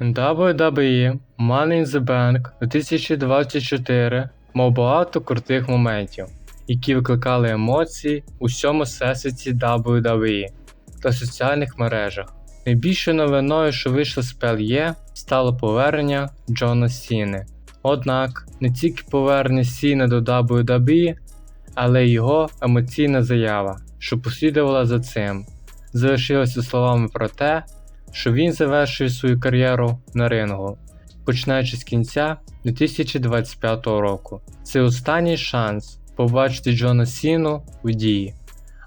WWE Money in the Bank 2024 мав багато крутих моментів, які викликали емоції у всьому всесвіті WWE та соціальних мережах. Найбільшою новиною, що вийшло з PLE, стало повернення Джона Сіни. Однак не тільки повернення Сіни до WWE, але й його емоційна заява, що послідувала за цим, залишилася словами про те, що він завершує свою кар'єру на рингу, починаючи з кінця 2025 року. Це останній шанс побачити Джона Сіну у дії,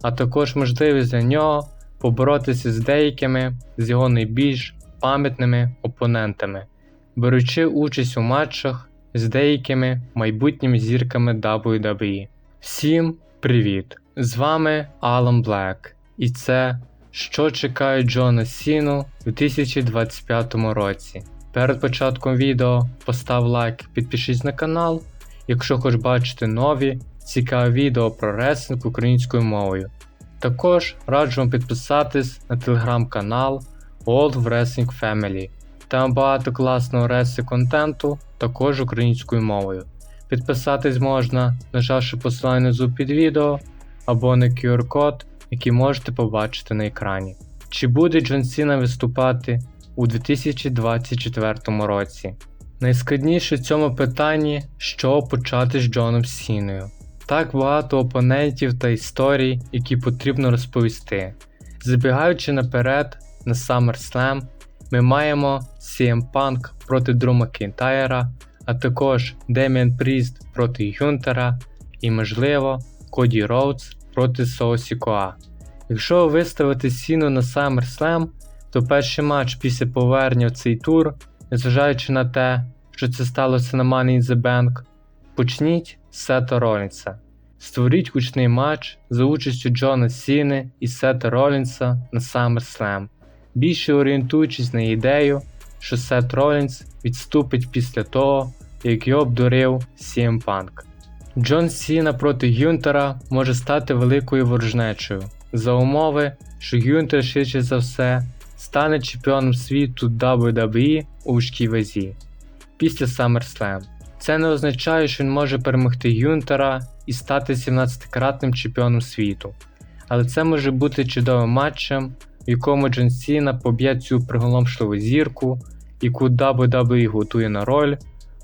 а також можливість для нього поборотися з деякими з його найбільш пам'ятними опонентами, беручи участь у матчах з деякими майбутніми зірками WWE. Всім привіт! З вами Алан Блек, і це що чекає Джона Сіну у 2025 році. Перед початком відео постав лайк, підпишись на канал, якщо хочеш бачити нові цікаві відео про реслінг українською мовою. Також раджу вам підписатись на телеграм-канал Old Wrestling Family. Там багато класного реслі контенту, також українською мовою. Підписатись можна, нажавши посилання під відео або на QR-код, який можете побачити на екрані. Чи буде Джон Сіна виступати у 2024 році? Найскладніше в цьому питанні, що почати з Джоном Сіною. Так багато опонентів та історій, які потрібно розповісти. Забігаючи наперед на SummerSlam, ми маємо CM Punk проти Дру Макінтайра, а також Деміан Пріст проти Гюнтера і, можливо, Коді Роудс проти Соусі Коа. Якщо виставити сіну на SummerSlam, то перший матч після повернення в цей тур, незважаючи на те, що це сталося на Money in the Bank, почніть з Сета Ролінса. Створіть гучний матч за участю Джона Сіни і Сета Ролінса на SummerSlam, більше орієнтуючись на ідею, що Сет Ролінс відступить після того, як його обдурив CM Punk. Джон Сіна проти Гюнтера може стати великою ворожнечою за умови, що Гюнтер швидше за все стане чемпіоном світу WWE у важкій вазі після SummerSlam. Це не означає, що він може перемогти Гюнтера і стати 17-кратним чемпіоном світу, але це може бути чудовим матчем, в якому Джон Сіна поб'є цю приголомшливу зірку, яку WWE готує на роль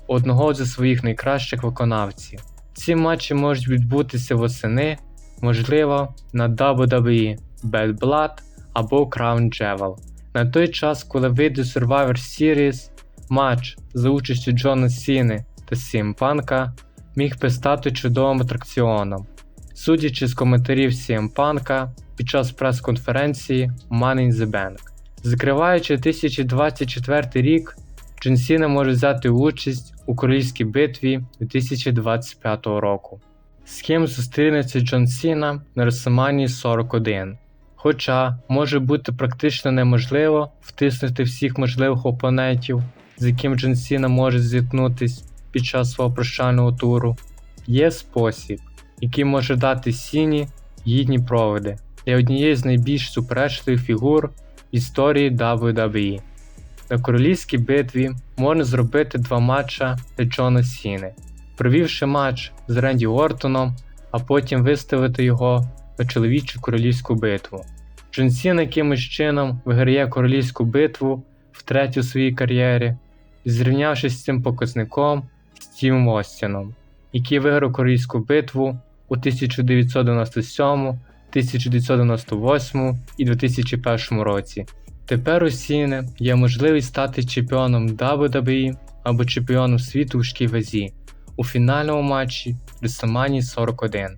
одного зі своїх найкращих виконавців. Ці матчі можуть відбутися восени, можливо, на WWE Bad Blood або Crown Jewel. На той час, коли вийде Survivor Series, матч за участю Джона Сіни та CM Панка міг би стати чудовим атракціоном. Судячи з коментарів CM Панка під час прес-конференції Money in the Bank. Закриваючи 2024 рік, Джон Сіна може взяти участь у королівській битві 2025 року. З ким зустрінеться Джон Сіна на WrestleMania 41. Хоча може бути практично неможливо втиснути всіх можливих опонентів, з яким Джон Сіна може зіткнутись під час свого прощального туру, є спосіб, який може дати Сіні гідні проводи для однієї з найбільш суперечливих фігур в історії WWE. На королівській битві можна зробити два матча для Джона Сіни, провівши матч з Ренді Ортоном, а потім виставити його на чоловічу королівську битву. Джон Сіна якимось чином виграє королівську битву втретє у своїй кар'єрі, зрівнявшись з цим показником Стівом Остіном, який виграв королівську битву у 1997, 1998 і 2001 році. Тепер у Сіни є можливість стати чемпіоном WWE або чемпіоном світу у важкій вазі у фінальному матчі WrestleMania 41.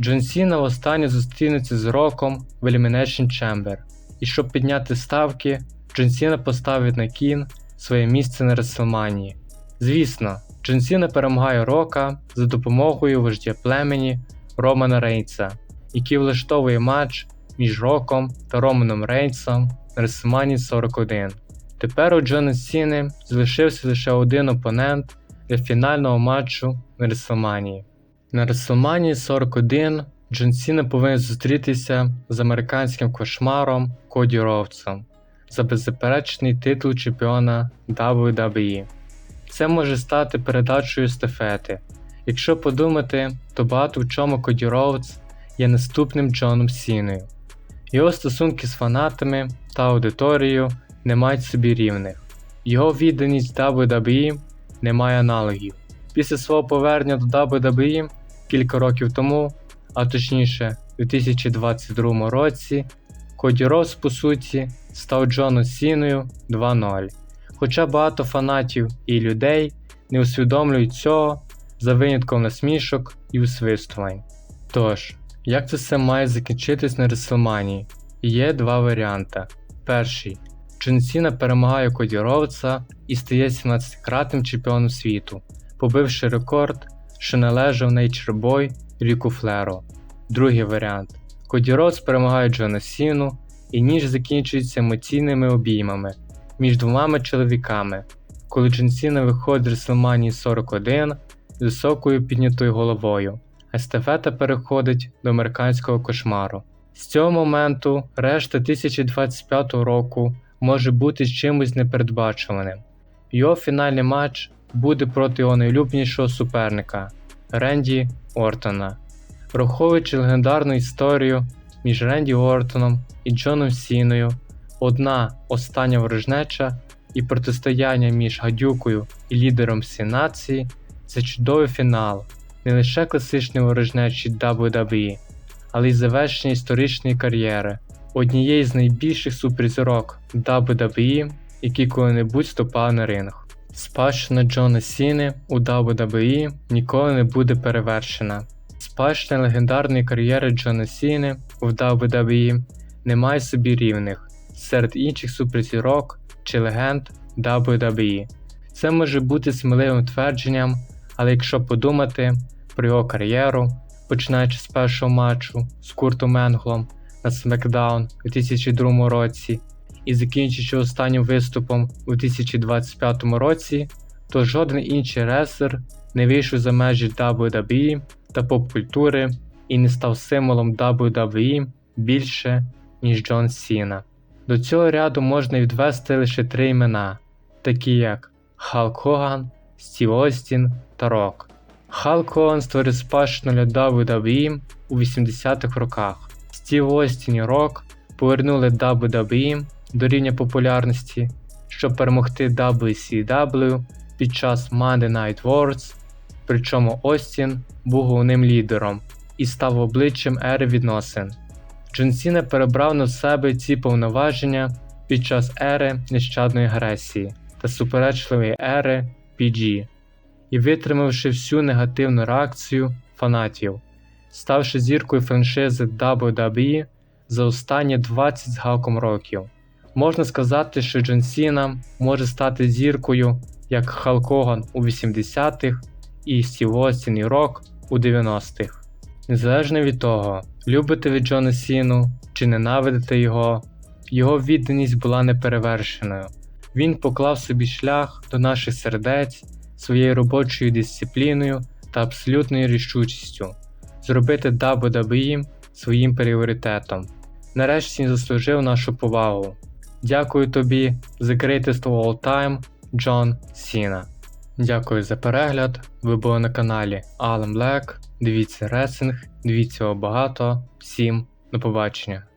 Джон Сіна востаннє зустрінеться з Роком в Elimination Chamber, і щоб підняти ставки, Джон Сіна поставить на кін своє місце на WrestleMania. Звісно, Джон Сіна перемагає Рока за допомогою вождя племені Романа Рейнса, який влаштовує матч між Роком та Романом Рейнсом на 41. Тепер у Джона Сіни залишився лише один опонент для фінального матчу на WrestleMania. На WrestleMania 41 Джон Сіна повинен зустрітися з американським кошмаром Коді Роудсом. за беззаперечний титул чемпіона WWE. Це може стати передачею естафети. Якщо подумати, то багато в чому Коді Роудс є наступним Джоном Сіною. Його стосунки з фанатами та аудиторією не мають собі рівних. Його відданість WWE не має аналогів. Після свого повернення до WWE кілька років тому, а точніше у 2022 році, Коді Роуз, по суті, став Джоном Сіною 2.0. Хоча багато фанатів і людей не усвідомлюють цього за винятком насмішок і усвистувань. Тож, як це все має закінчитись на Реслманії? Є два варіанти. Перший. Джон Сіна перемагає Коді Роудса і стає 17-кратним чемпіоном світу, побивши рекорд, що належав Nature Ріку Флеро. Другий варіант. Коді Роудс перемагає Джона Сіну, і ніж закінчується емоційними обіймами між двома чоловіками, коли Джон Сіна виходить з WrestleMania 41 з високою піднятою головою, естафета переходить до американського кошмару. З цього моменту решта 2025 року може бути чимось непередбачуваним. Його фінальний матч буде проти його найулюбленішого суперника Ренді Ортона. Враховуючи легендарну історію між Ренді Ортоном і Джоном Сіною, одна остання ворожнеча і протистояння між гадюкою і лідером всієї нації це чудовий фінал не лише класичної ворожнечі WWE, але й завершення історичної кар'єри однієї з найбільших суперзірок WWE, які коли-небудь ступали на ринг. Спадщина Джона Сіни у WWE ніколи не буде перевершена. Спадщина легендарної кар'єри Джона Сіни у WWE не має собі рівних серед інших суперзірок чи легенд WWE. Це може бути сміливим твердженням, але якщо подумати про його кар'єру, починаючи з першого матчу з Куртом Енглом на SmackDown у 2002 році і закінчуючи останнім виступом у 2025 році, то жоден інший реслер не вийшов за межі WWE та поп-культури і не став символом WWE більше, ніж Джон Сіна. До цього ряду можна відвести лише три імена, такі як Халк Хоган, Стів Остін та Рок. Халк Хоган створив спадщину для WWE у 80-х роках. Стів Остін і Рок повернули WWE до рівня популярності, щоб перемогти WCW під час Monday Night Wars, причому Остін був головним лідером і став обличчям ери відносин. Джон Сіна перебрав на себе ці повноваження під час ери нещадної агресії та суперечливої ери PG і витримавши всю негативну реакцію фанатів, ставши зіркою франшизи WWE за останні 20 з гаком років. Можна сказати, що Джон Сіна може стати зіркою як Халк Хоган у 80-х і Стів Остін і Рок у 90-х. Незалежно від того, любите ви Джона Сіну чи ненавидите його, його відданість була неперевершеною. Він поклав собі шлях до наших сердець своєю робочою дисципліною та абсолютною рішучістю зробити WWE своїм пріоритетом. Нарешті заслужив нашу повагу. Дякую тобі за greatest of all time, Джон Сіна. Дякую за перегляд. Ви були на каналі Alan Black. Дивіться ресинг, дивіться його багато. Всім до побачення.